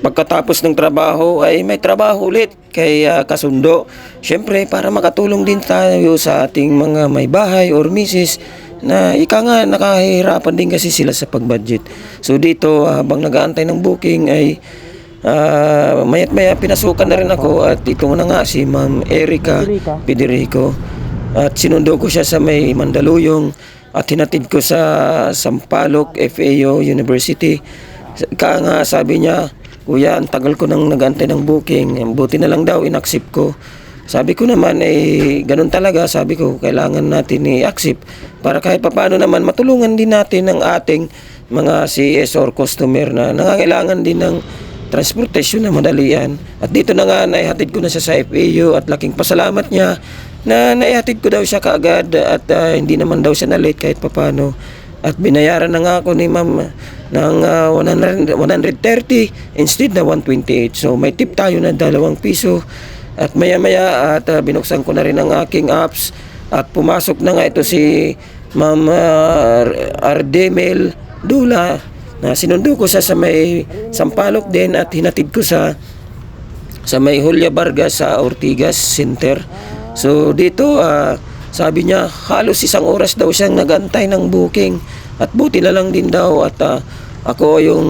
pagkatapos ng trabaho ay may trabaho ulit kay ah, kasundo. Siyempre para makatulong din tayo sa ating mga may bahay or misis na ika nga nakahirapan din kasi sila sa pag-budget. So dito habang nag-aantay ng booking ay ah, mayat maya pinasukan na rin ako at ito na nga si Ma'am Erica Federico at sinundo ko siya sa may Mandaluyong at hinatid ko sa Sampaloc FAO University. Kaya nga sabi niya, Kuya, ang tagal ko nang nagantay ng booking. Buti na lang daw, inaccept ko. Sabi ko naman, eh, ganun talaga. Sabi ko, kailangan natin i-accept para kahit papano naman matulungan din natin ang ating mga CS or customer na nangangailangan din ng transportasyon na madalian. At dito na nga, naihatid ko na siya sa FAU at laking pasalamat niya na naihatid ko daw siya kaagad at ah, hindi naman daw siya na-late kahit papano. At binayaran na nga ako ni ma'am ng ah, 100 130 instead na 128. So may tip tayo na dalawang piso. At maya maya at ah, binuksan ko na rin ang aking apps at pumasok na nga ito si Ma'am ah, Ardemel Dula na sinundo ko siya sa may Sampalok din at hinatid ko sa sa may Julia Vargas sa Ortigas Center. So dito ah, sabi niya halos isang oras daw siyang nagantay ng booking at buti na lang din daw at ah, ako yung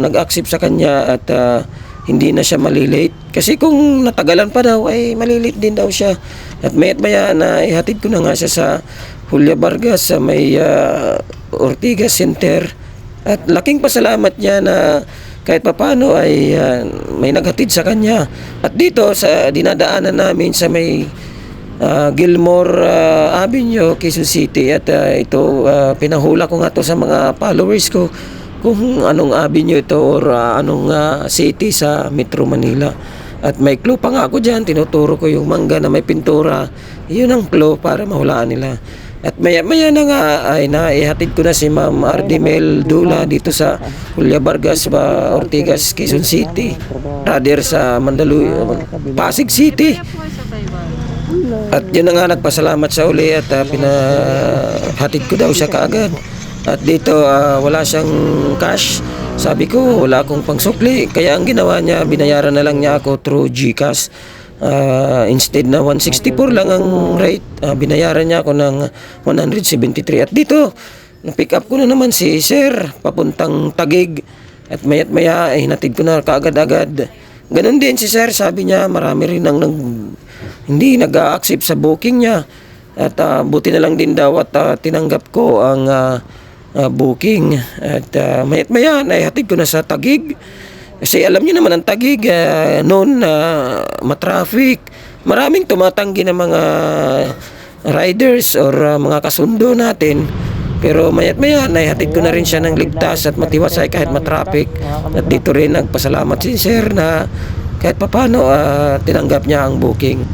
nag-accept sa kanya at ah, hindi na siya malilate. Kasi kung natagalan pa daw ay malilate din daw siya. At mayat maya na ihatid ko na nga siya sa Julia Vargas sa may ah, Ortigas Center. At laking pasalamat niya na kahit papano ay ah, may naghatid sa kanya. At dito sa dinadaanan namin sa may ah, Gilmore ah, Avenue, Quezon City at ah, ito ah, pinahula ko nga to sa mga followers ko kung anong avenue ito or ah, anong ah, city sa Metro Manila. At may clue pa nga ako dyan, tinuturo ko yung mangga na may pintura. Yun ang clue para mahulaan nila. At maya, maya na nga ay naihatid ko na si Ma'am Ardimel Dula dito sa Julia Vargas, ba, Ortigas, Quezon City. Rather sa Mandaluyong, Pasig City. At yun na nga nagpasalamat sa uli at uh, pinahatid ko daw siya kaagad. At dito ah, wala siyang cash. Sabi ko wala akong pangsukli. Kaya ang ginawa niya, binayaran na lang niya ako through GCash. Ah, instead na 164 lang ang rate, ah, binayaran niya ako ng 173. At dito, pick up ko na naman si Sir papuntang Tagig. At mayat maya, eh, hinatid ko na kaagad-agad. Ganon din si Sir, sabi niya, marami rin ang nag, hindi nag-accept sa booking niya. At ah, buti na lang din daw at ah, tinanggap ko ang ah, ah, booking. At uh, mayat maya, naihatid ko na sa Tagig. Kasi alam niyo naman ang Tagig, ah, noon na matraffic. Maraming tumatanggi ng mga riders or ah, mga kasundo natin. Pero mayat maya, naihatid ko na rin siya ng ligtas at matiwasay kahit matraffic. At dito rin nagpasalamat si Sir na kahit papano ah, tinanggap niya ang booking.